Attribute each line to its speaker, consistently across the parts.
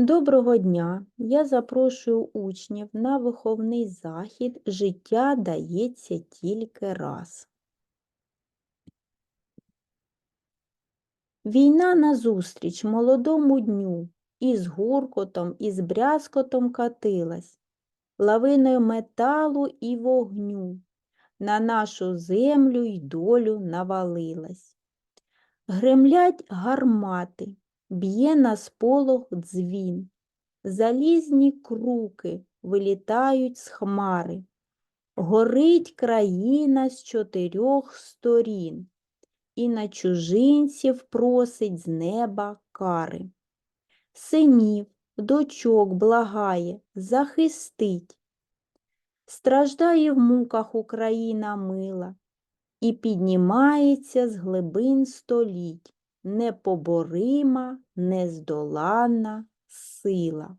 Speaker 1: Доброго дня! Я запрошую учнів на виховний захід Життя дається тільки раз. Війна назустріч молодому дню із гуркотом, із брязкотом катилась, лавиною металу і вогню на нашу землю й долю навалилась. Гремлять гармати, б'є на сполох дзвін, залізні круки вилітають з хмари. Горить країна з чотирьох сторін, і на чужинців просить з неба кари. Синів, дочок благає, захистить. Страждає в муках Україна мила, і піднімається з глибин століть непоборима, нездоланна сила.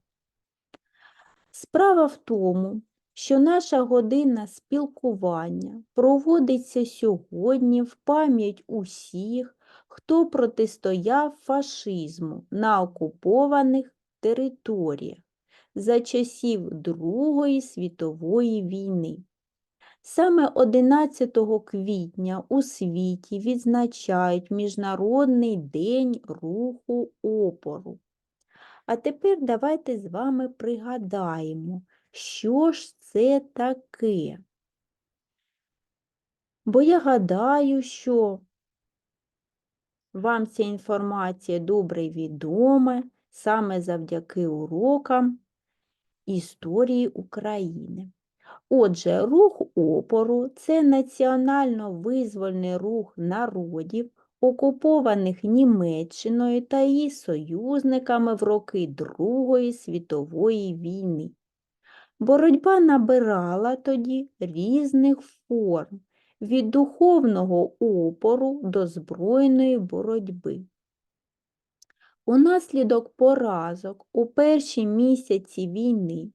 Speaker 1: Справа в тому, що наша година спілкування проводиться сьогодні в пам'ять усіх, хто протистояв фашизму на окупованих територіях за часів Другої світової війни. Саме 11 квітня у світі відзначають Міжнародний день руху опору. А тепер давайте з вами пригадаємо, що ж це таке. Бо я гадаю, що вам ця інформація добре відома саме завдяки урокам історії України. Отже, рух опору це національно-визвольний рух народів, окупованих Німеччиною та її союзниками в роки Другої світової війни. Боротьба набирала тоді різних форм від духовного опору до збройної боротьби. Унаслідок поразок у перші місяці війни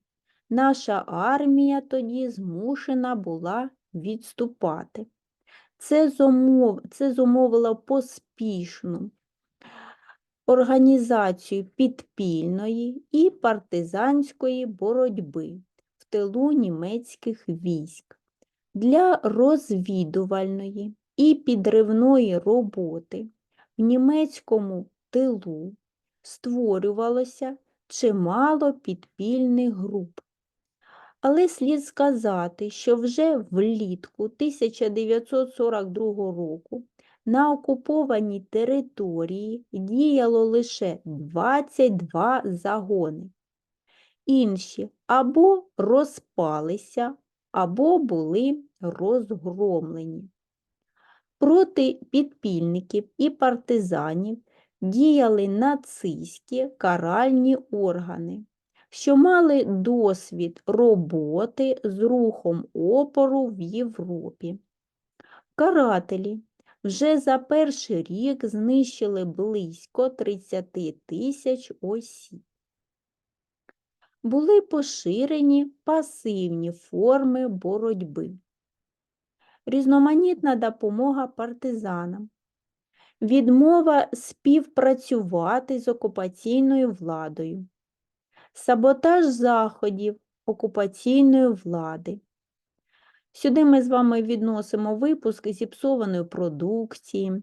Speaker 1: наша армія тоді змушена була відступати. Це, зумов... Це зумовило поспішну організацію підпільної і партизанської боротьби в тилу німецьких військ. Для розвідувальної і підривної роботи в німецькому тилу створювалося чимало підпільних груп. Але слід сказати, що вже влітку 1942 року на окупованій території діяло лише 22 загони. Інші або розпалися, або були розгромлені. Проти підпільників і партизанів діяли нацистські каральні органи що мали досвід роботи з рухом опору в Європі. Карателі вже за перший рік знищили близько 30 тисяч осіб. Були поширені пасивні форми боротьби, різноманітна допомога партизанам, відмова співпрацювати з окупаційною владою, саботаж заходів окупаційної влади. Сюди ми з вами відносимо випуск зіпсованої продукції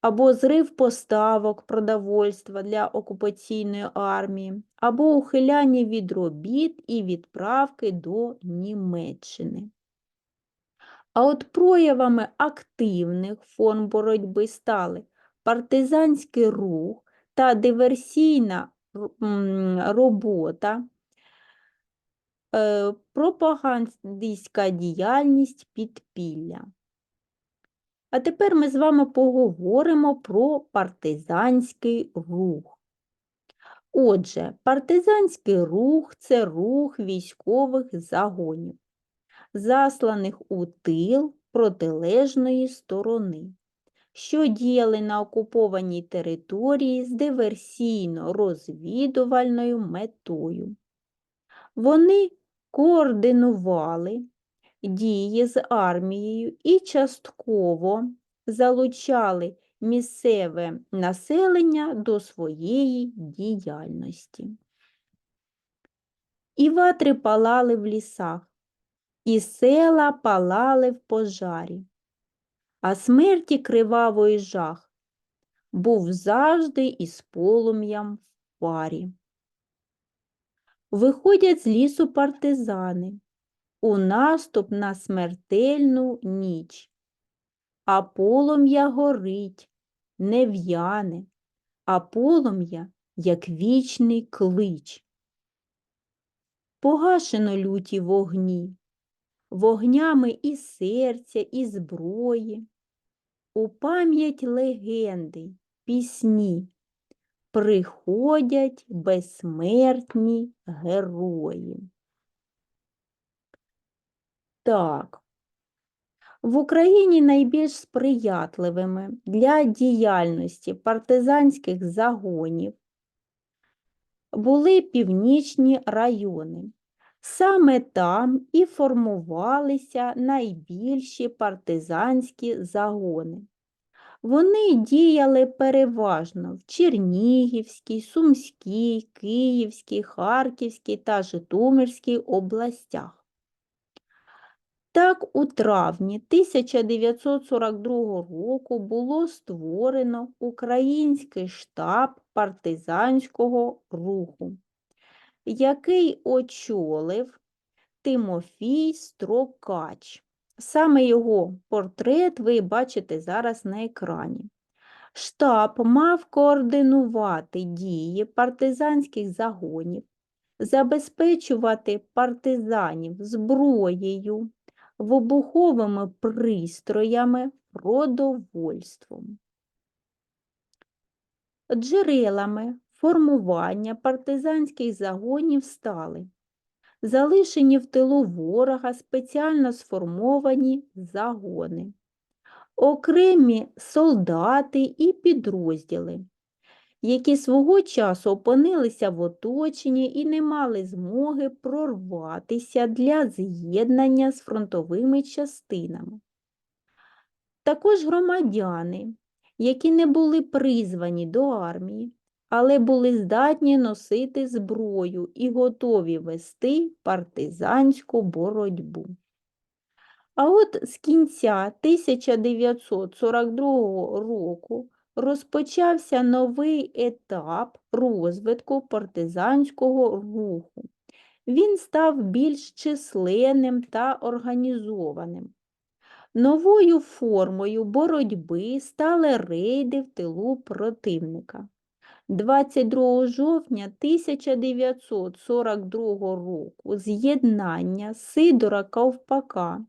Speaker 1: або зрив поставок продовольства для окупаційної армії, або ухиляння від робіт і відправки до Німеччини. А от проявами активних форм боротьби стали партизанський рух та диверсійна робота, е, пропагандистська діяльність підпілля. А тепер ми з вами поговоримо про партизанський рух. Отже, партизанський рух це рух військових загонів, засланих у тил протилежної сторони що діяли на окупованій території з диверсійно-розвідувальною метою. Вони координували дії з армією і частково залучали місцеве населення до своєї діяльності. І ватри палали в лісах, і села палали в пожарі, а смерті кривавої жах був завжди із полум'ям в парі. Виходять з лісу партизани у наступ на смертельну ніч, а полум'я горить, не в'яне, а полум'я, як вічний клич. Погашено люті вогні, вогнями і серця, і зброї, у пам'ять легенди, пісні приходять безсмертні герої. Так, в Україні найбільш сприятливими для діяльності партизанських загонів були північні райони. Саме там і формувалися найбільші партизанські загони. Вони діяли переважно в Чернігівській, Сумській, Київській, Харківській та Житомирській областях. Так, у травні 1942 року було створено Український штаб партизанського руху, який очолив Тимофій Строкач. Саме його портрет ви бачите зараз на екрані. Штаб мав координувати дії партизанських загонів, забезпечувати партизанів зброєю, вибуховими пристроями, продовольством. Джерелами формування партизанських загонів стали залишені в тилу ворога спеціально сформовані загони, окремі солдати і підрозділи, які свого часу опинилися в оточенні і не мали змоги прорватися для з'єднання з фронтовими частинами. Також громадяни, які не були призвані до армії, але були здатні носити зброю і готові вести партизанську боротьбу. А от з кінця 1942 року розпочався новий етап розвитку партизанського руху. Він став більш численним та організованим. Новою формою боротьби стали рейди в тилу противника. 22 жовтня 1942 року з'єднання Сидора Ковпака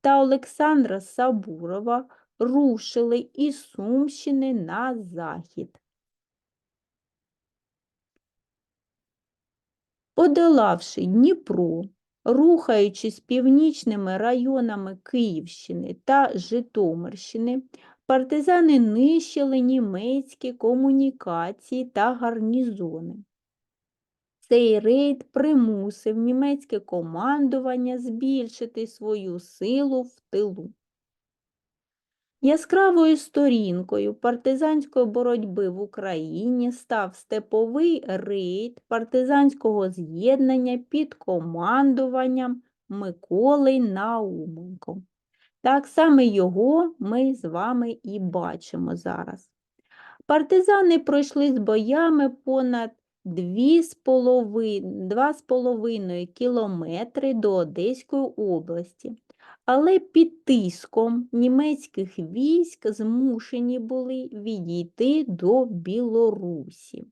Speaker 1: та Олександра Сабурова рушили із Сумщини на захід. Подолавши Дніпро, рухаючись північними районами Київщини та Житомирщини, партизани нищили німецькі комунікації та гарнізони. Цей рейд примусив німецьке командування збільшити свою силу в тилу. Яскравою сторінкою партизанської боротьби в Україні став степовий рейд партизанського з'єднання під командуванням Миколи Науменко. Так саме його ми з вами і бачимо зараз. Партизани пройшли з боями понад 2,5 кілометри до Одеської області, але під тиском німецьких військ змушені були відійти до Білорусі.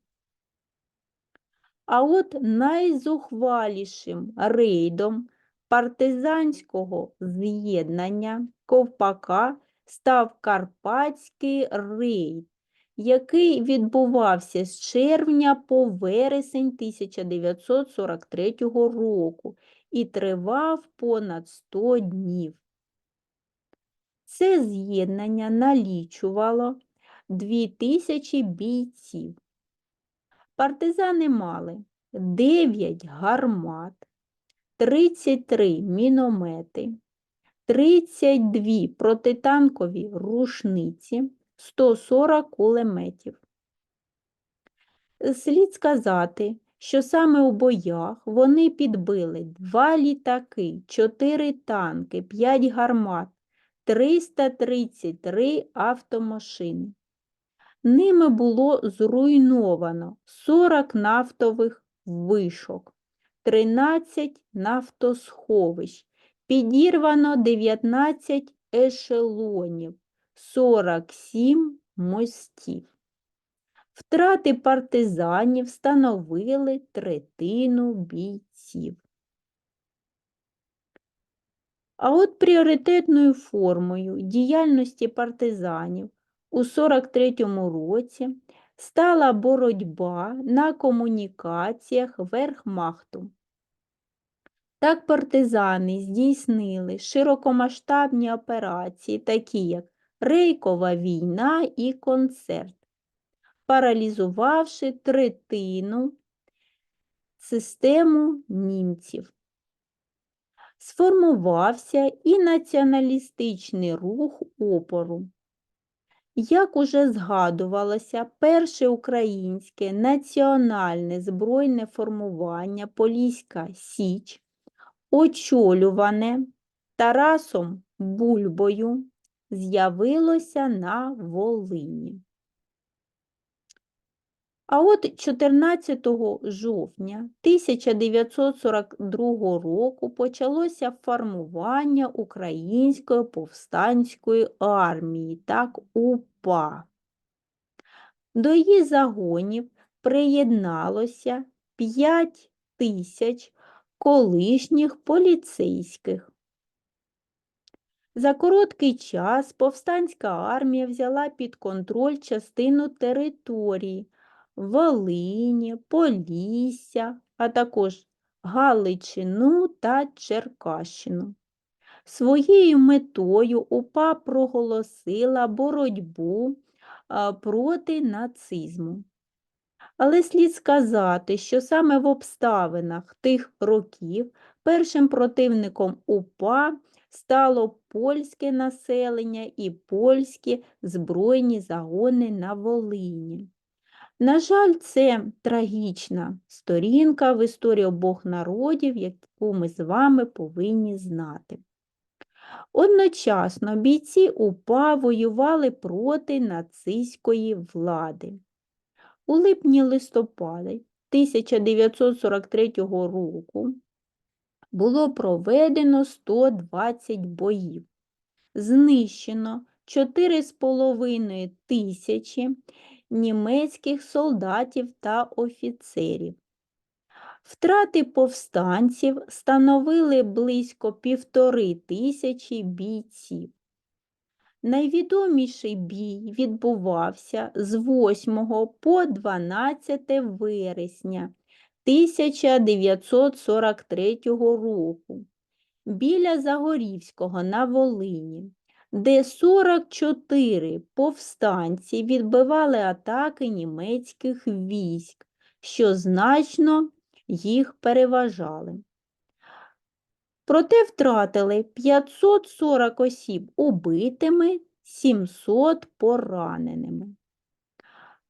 Speaker 1: А от найзухвалішим рейдом партизанського з'єднання Ковпака став Карпатський рейд, який відбувався з червня по вересень 1943 року і тривав понад 100 днів. Це з'єднання налічувало 2000 бійців. Партизани мали 9 гармат, 33 міномети, 32 протитанкові рушниці, 140 кулеметів. Слід сказати, що саме у боях вони підбили два літаки, чотири танки, п'ять гармат, 333 автомашини. Ними було зруйновано 40 нафтових вишок, 13 нафтосховищ, підірвано 19 ешелонів, 47 мостів. Втрати партизанів становили третину бійців. А от пріоритетною формою діяльності партизанів у 43-му році стала боротьба на комунікаціях Верхмахту. Так партизани здійснили широкомасштабні операції, такі як Рейкова війна і концерт, паралізувавши третину систему німців. Сформувався і націоналістичний рух опору. Як уже згадувалося, перше українське національне збройне формування Поліська Січ, очолюване Тарасом Бульбою, з'явилося на Волині. А от 14 жовтня 1942 року почалося формування Української повстанської армії, так УПА. До її загонів приєдналося 5 тисяч колишніх поліцейських. За короткий час повстанська армія взяла під контроль частину території Волині, Полісся, а також Галичину та Черкащину. Своєю метою УПА проголосила боротьбу проти нацизму. Але слід сказати, що саме в обставинах тих років першим противником УПА стало польське населення і польські збройні загони на Волині. На жаль, це трагічна сторінка в історії обох народів, яку ми з вами повинні знати. Одночасно бійці УПА воювали проти нацистської влади. У липні-листопаді 1943 року було проведено 120 боїв. Знищено 4,5 тисячі німецьких солдатів та офіцерів. Втрати повстанців становили близько півтори тисячі бійців. Найвідоміший бій відбувався з 8 по 12 вересня 1943 року біля Загорівського на Волині, де 44 повстанці відбивали атаки німецьких військ, що значно їх переважали. Проте втратили 540 осіб убитими, 700 пораненими.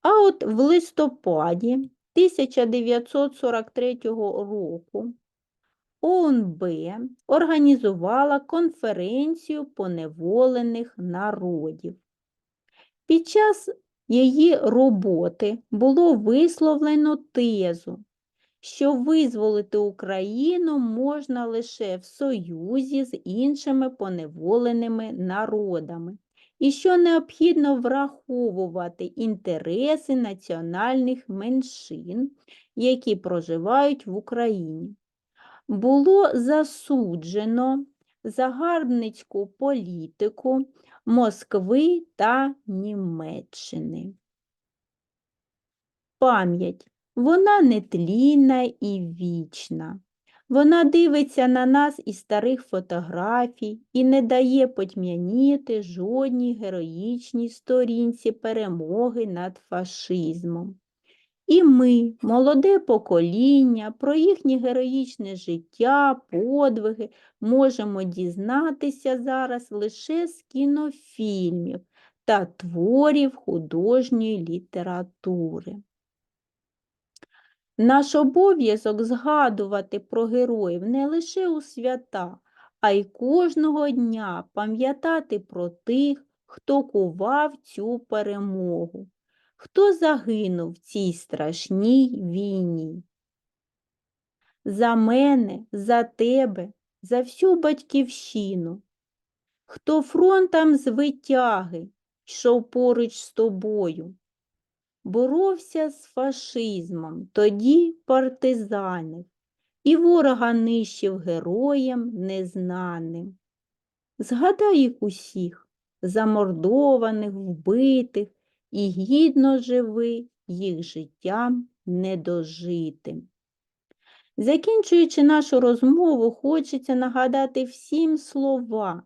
Speaker 1: А от в листопаді 1943 року ОНБ організувала конференцію поневолених народів. Під час її роботи було висловлено тезу, що визволити Україну можна лише в союзі з іншими поневоленими народами, і що необхідно враховувати інтереси національних меншин, які проживають в Україні. Було засуджено загарбницьку політику Москви та Німеччини. Пам'ять вона нетлінна і вічна. Вона дивиться на нас із старих фотографій і не дає потьмяніти жодній героїчній сторінці перемоги над фашизмом. І ми, молоде покоління, про їхнє героїчне життя, подвиги можемо дізнатися зараз лише з кінофільмів та творів художньої літератури. Наш обов'язок згадувати про героїв не лише у свята, а й кожного дня пам'ятати про тих, хто кував цю перемогу, хто загинув в цій страшній війні. За мене, за тебе, за всю батьківщину, хто фронтом з витяги йшов поруч з тобою, боровся з фашизмом, тоді партизанив, і ворога нищив героєм незнаним. Згадай їх усіх, замордованих, вбитих, і гідно живи їх життям недожитим. Закінчуючи нашу розмову, хочеться нагадати всім слова.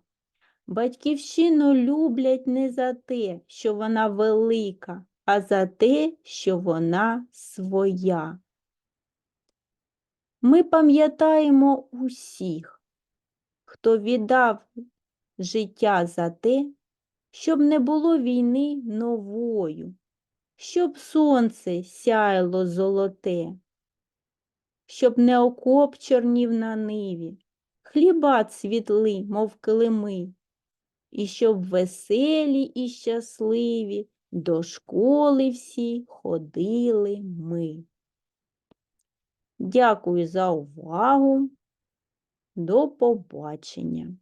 Speaker 1: Батьківщину люблять не за те, що вона велика, а за те, що вона своя. Ми пам'ятаємо усіх, хто віддав життя за те, щоб не було війни новою, щоб сонце сяяло золоте, щоб не окоп чорнів на ниві, хліба цвітли, мов килими, і щоб веселі і щасливі до школи всі ходили ми. Дякую за увагу. До побачення.